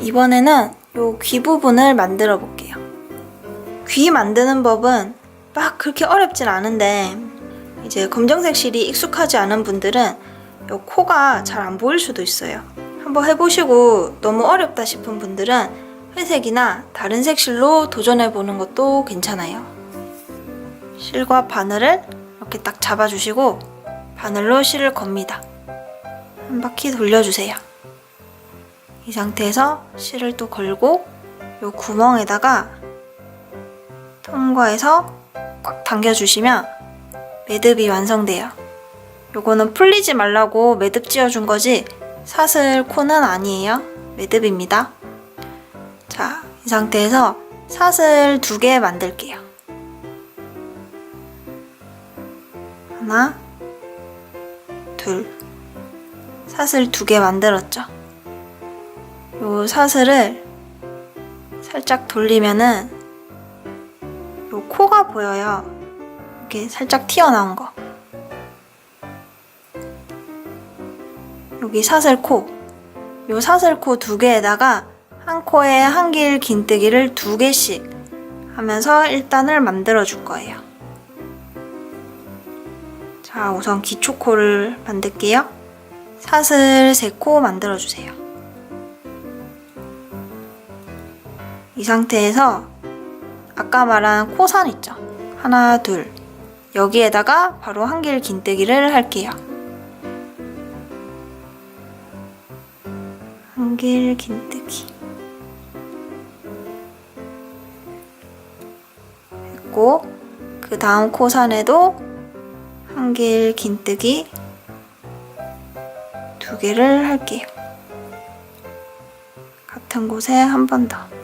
이번에는 요 귀 부분을 만들어 볼게요. 귀 만드는 법은 막 그렇게 어렵진 않은데 이제 검정색 실이 익숙하지 않은 분들은 요 코가 잘 안 보일 수도 있어요. 한번 해보시고 너무 어렵다 싶은 분들은 회색이나 다른 색 실로 도전해 보는 것도 괜찮아요. 실과 바늘을 이렇게 딱 잡아주시고 바늘로 실을 겁니다. 한 바퀴 돌려주세요. 이 상태에서 실을 또 걸고 요 구멍에다가 통과해서 꽉 당겨주시면 매듭이 완성돼요. 요거는 풀리지 말라고 매듭 지어준 거지 사슬 코는 아니에요. 매듭입니다. 자, 이 상태에서 사슬 두 개 만들게요. 하나, 둘. 사슬 두 개 만들었죠. 요 사슬을 살짝 돌리면은 요 코가 보여요. 이렇게 살짝 튀어나온 거. 여기 사슬 코. 요 사슬 코 두 개에다가 한 코에 한 길 긴뜨기를 두 개씩 하면서 1단을 만들어 줄 거예요. 자, 우선 기초 코를 만들게요. 사슬 세코 만들어 주세요. 이 상태에서 아까 말한 코선 있죠? 하나, 둘. 여기에다가 바로 한길 긴뜨기를 할게요. 한길 긴뜨기. 했고, 그 다음 코선에도 한길 긴뜨기 두 개를 할게요. 같은 곳에 한 번 더.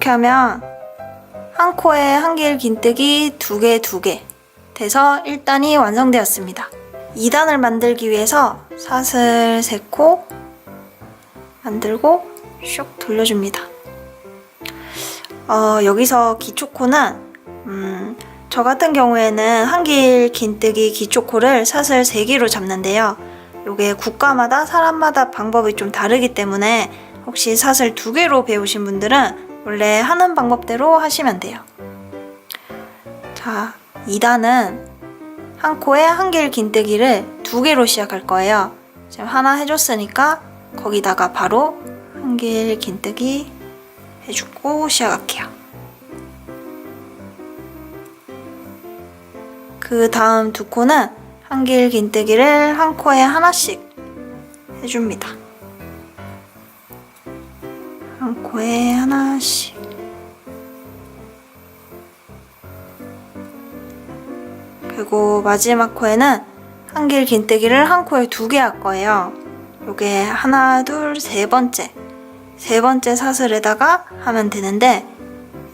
이렇게 하면 한 코에 한 길 긴뜨기 두 개, 두 개 돼서 1단이 완성되었습니다. 2단을 만들기 위해서 사슬 3코 만들고 슉 돌려줍니다. 어, 여기서 기초코는 음, 저 같은 경우에는 한 길 긴뜨기 기초코를 사슬 3개로 잡는데요. 요게 국가마다 사람마다 방법이 좀 다르기 때문에 혹시 사슬 2개로 배우신 분들은 원래 하는 방법대로 하시면 돼요. 자, 2단은 한 코에 한길 긴뜨기를 두 개로 시작할 거예요. 지금 하나 해줬으니까 거기다가 바로 한길 긴뜨기 해주고 시작할게요. 그 다음 두 코는 한 길 긴뜨기를 한 코에 하나씩 해줍니다. 그리고 마지막 코에는 한길 긴뜨기를 한 코에 두 개 할 거예요. 요게 하나, 둘, 세 번째. 세 번째 사슬에다가 하면 되는데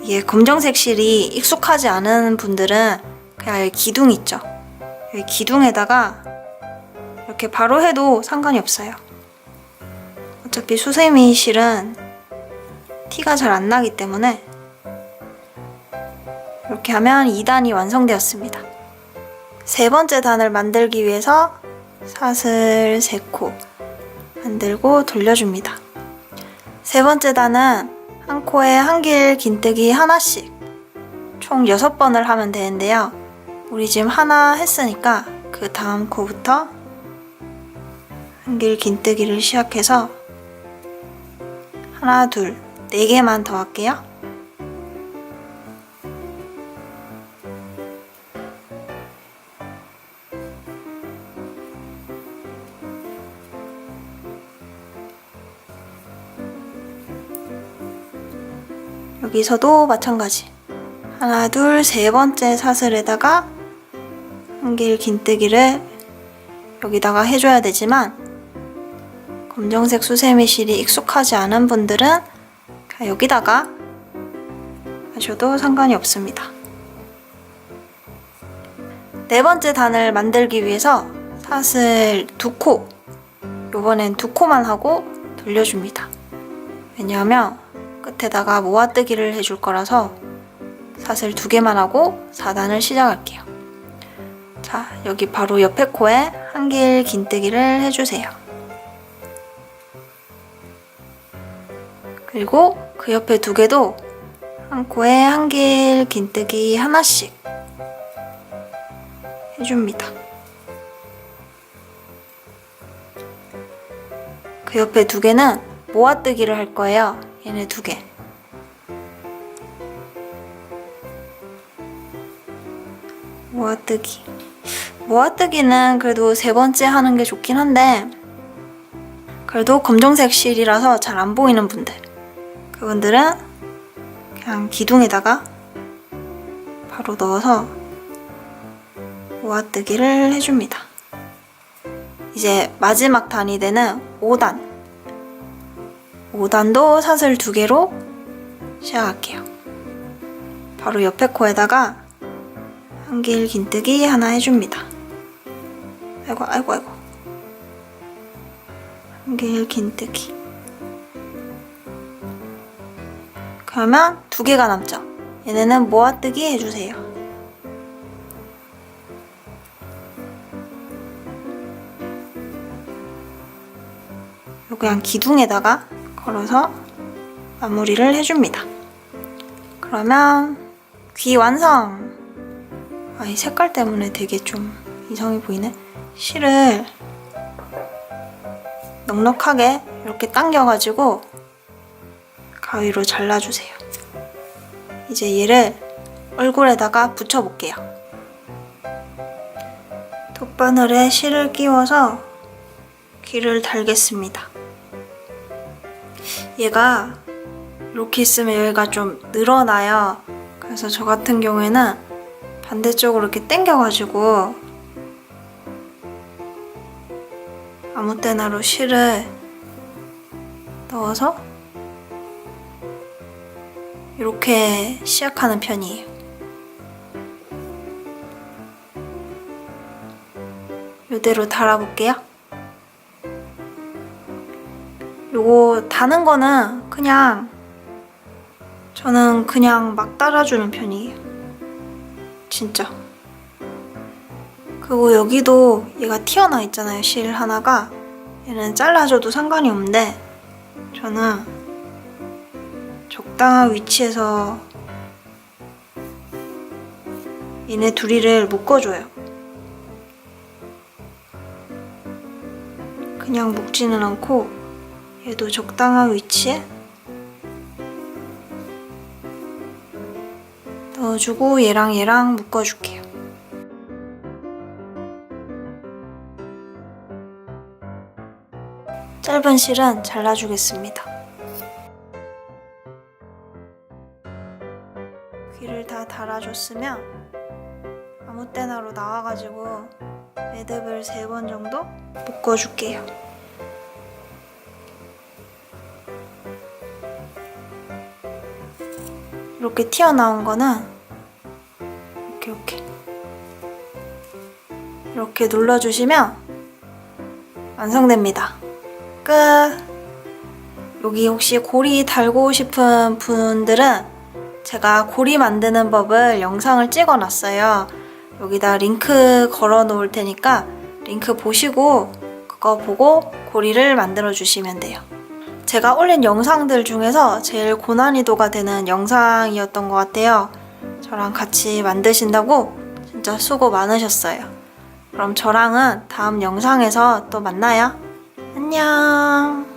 이게 검정색 실이 익숙하지 않은 분들은 그냥 기둥 있죠. 여기 기둥에다가 이렇게 바로 해도 상관이 없어요. 어차피 수세미 실은 티가 잘 안 나기 때문에 이렇게 하면 2단이 완성되었습니다. 세 번째 단을 만들기 위해서 사슬 3코 만들고 돌려줍니다. 세 번째 단은 한 코에 한 길 긴뜨기 하나씩 총 6번을 하면 되는데요. 우리 지금 하나 했으니까 그 다음 코부터 한 길 긴뜨기를 시작해서 하나, 둘, 네 개만 더 할게요. 여기서도 마찬가지. 하나, 둘, 세 번째 사슬에다가 한길 긴뜨기를 여기다가 해줘야 되지만 검정색 수세미 실이 익숙하지 않은 분들은 여기다가 하셔도 상관이 없습니다. 네 번째 단을 만들기 위해서 사슬 두 코, 요번엔 두 코만 하고 돌려줍니다. 왜냐하면 끝에다가 모아뜨기를 해줄 거라서 사슬 두 개만 하고 4단을 시작할게요. 자, 여기 바로 옆에 코에 한 길 긴뜨기를 해주세요. 그리고 그 옆에 두 개도 한 코에 한 길 긴뜨기 하나씩 해줍니다. 그 옆에 두 개는 모아뜨기를 할 거예요. 얘네 두 개. 모아뜨기. 모아뜨기는 그래도 세 번째 하는 게 좋긴 한데, 그래도 검정색 실이라서 잘 안 보이는 분들. 그분들은 그냥 기둥에다가 바로 넣어서 모아뜨기를 해줍니다. 이제 마지막 단이 되는 5단. 5단도 사슬 두 개로 시작할게요. 바로 옆에 코에다가 한길 긴뜨기 하나 해줍니다. 아이고, 아이고, 아이고. 한길 긴뜨기. 그러면 두 개가 남죠. 얘네는 모아뜨기 해주세요. 요 그냥 기둥에다가 걸어서 마무리를 해줍니다. 그러면 귀 완성! 아, 이 색깔 때문에 되게 좀 이상해 보이네. 실을 넉넉하게 이렇게 당겨가지고 가위로 잘라주세요. 이제 얘를 얼굴에다가 붙여볼게요. 돗바늘에 실을 끼워서 귀를 달겠습니다. 얘가 이렇게 있으면 여기가 좀 늘어나요. 그래서 저 같은 경우에는 반대쪽으로 이렇게 당겨가지고 아무 때나로 실을 넣어서 이렇게 시작하는 편이에요. 이대로 달아볼게요. 요거 다는 거는 그냥 저는 그냥 막 따라주는 편이에요. 진짜. 그리고 여기도 얘가 튀어나와 있잖아요. 실 하나가. 얘는 잘라줘도 상관이 없는데 저는 적당한 위치에서 얘네 둘이를 묶어줘요. 그냥 묶지는 않고 얘도 적당한 위치에 넣어주고 얘랑 얘랑 묶어줄게요. 짧은 실은 잘라주겠습니다. 귀를 다 달아줬으면 아무 때나로 나와가지고 매듭을 세 번 정도 묶어줄게요. 이렇게 튀어나온 거는 이렇게 이렇게 이렇게 눌러주시면 완성됩니다. 끝. 여기 혹시 고리 달고 싶은 분들은 제가 고리 만드는 법을 영상을 찍어 놨어요. 여기다 링크 걸어 놓을 테니까 링크 보시고 그거 보고 고리를 만들어 주시면 돼요. 제가 올린 영상들 중에서 제일 고난이도가 되는 영상이었던 것 같아요. 저랑 같이 만드신다고 진짜 수고 많으셨어요. 그럼 저랑은 다음 영상에서 또 만나요. 안녕.